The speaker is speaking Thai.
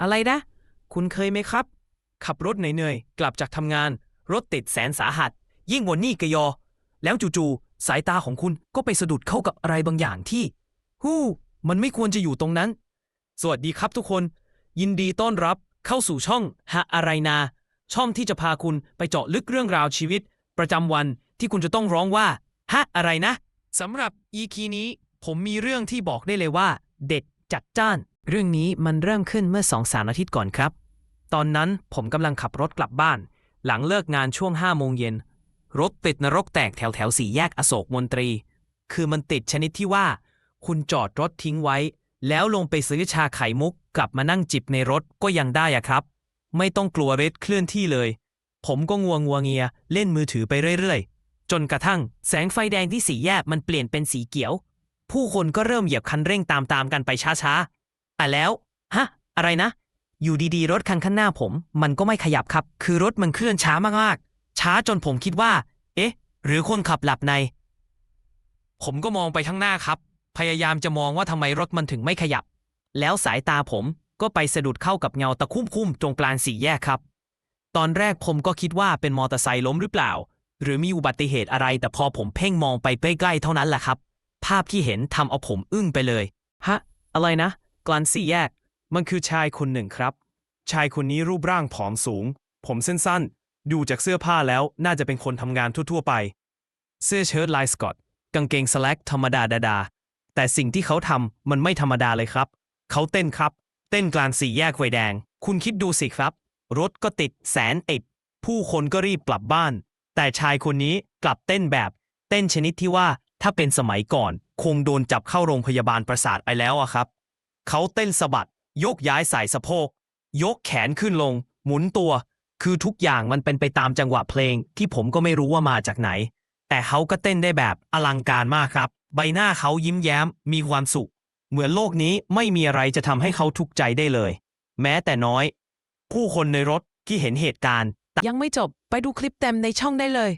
อะไรนะ คุณเคยไหมครับ ขับรถเหนื่อยๆ กลับจากทำงาน รถติดแสนสาหัส ยิ่งวนนี้กยอ แล้วจู่ๆ สายตาของคุณก็ไปสะดุดเข้ากับอะไรบางอย่างที่ ฮู้ มันไม่ควรจะอยู่ตรงนั้น สวัสดีครับทุกคน ยินดีต้อนรับเข้าสู่ช่องหะอะไรนา ช่องที่จะพาคุณไปเจาะลึกเรื่องราวชีวิต ประจำวันที่คุณจะต้องร้องว่าฮะอะไรนะสำหรับ EP นี้ ผมมีเรื่องที่บอกได้เลยว่า เด็ดจัดจ้าน เรื่องนี้มันเริ่มขึ้นเมื่อสองสามอาทิตย์ก่อนครับ ตอนนั้นผมกำลังขับรถกลับบ้าน หลังเลิกงานช่วงห้าโมงเย็น รถติดนรกแตกแถวแถวสี่แยกอโศกมนตรี คือมันติดชนิดที่ว่า คุณจอดรถทิ้งไว้ แล้วลงไปซื้อชาไข่มุก กลับมานั่งจิบในรถก็ยังได้อะครับ ไม่ต้องกลัวรถเคลื่อนที่เลย ผมก็งัวงัวเงีย เล่นมือถือไปเรื่อยๆ จนกระทั่งแสงไฟแดงที่สี่แยกมันเปลี่ยนเป็นสีเขียว ผู้คนก็เริ่มเหยียบคันเร่งตามๆกันไปช้าๆ แต่แล้ว ฮะ อะไรนะ อยู่ดีๆ รถคันข้างหน้าผม มันก็ไม่ขยับครับ คือรถมันเคลื่อนช้ามากๆ ช้าจนผมคิดว่า เอ๊ะ หรือคนขับหลับใน ผมก็มองไปข้างหน้าครับ พยายามจะมองว่าทำไมรถมันถึงไม่ขยับ แล้วสายตาผมก็ไปสะดุดเข้ากับเงาตะคุ่มๆตรงกลางสี่แยกครับ ตอนแรกผมก็คิดว่าเป็นมอเตอร์ไซค์ล้มหรือเปล่า หรือมีอุบัติเหตุอะไร แต่พอผมเพ่งมองไปใกล้ๆเท่านั้นแหละครับ ภาพที่เห็นทำเอาผมอึ้งไปเลย ฮะ อะไรนะ กลางสี่แยก มันคือชายคนหนึ่งครับ ชายคนนี้รูปร่างผอมสูง ผมสั้นๆ ดูจากเสื้อผ้าแล้วน่าจะเป็นคนทำงานทั่วๆไป เสื้อเชิ้ตลายสกอตกางเกงสแลกธรรมดาดาๆแต่สิ่งที่เขาทำมันไม่ธรรมดาเลยครับ เขาเต้นครับ เต้นกลางสี่แยกไฟแดง คุณคิดดูสิครับ รถก็ติดแสนติดผู้คนก็รีบกลับบ้าน แต่ชายคนนี้กลับเต้นแบบ เต้นชนิดที่ว่าถ้าเป็นสมัยก่อน คงโดนจับเข้าโรงพยาบาลประสาทไปแล้วอะครับ เขาเต้นสะบัด ยกย้ายสายสะโพก ยกแขนขึ้นลง หมุนตัว คือทุกอย่างมันเป็นไปตามจังหวะเพลง ที่ผมก็ไม่รู้ว่ามาจากไหน แต่เขาก็เต้นได้แบบอลังการมากครับ ใบหน้าเขายิ้มแย้ม มีความสุข เหมือนโลกนี้ไม่มีอะไรจะทำให้เขาทุกข์ใจได้เลย แม้แต่น้อย ผู้คนในรถที่เห็นเหตุการณ์ ยังไม่จบไปดูคลิปเต็มในช่องได้เลย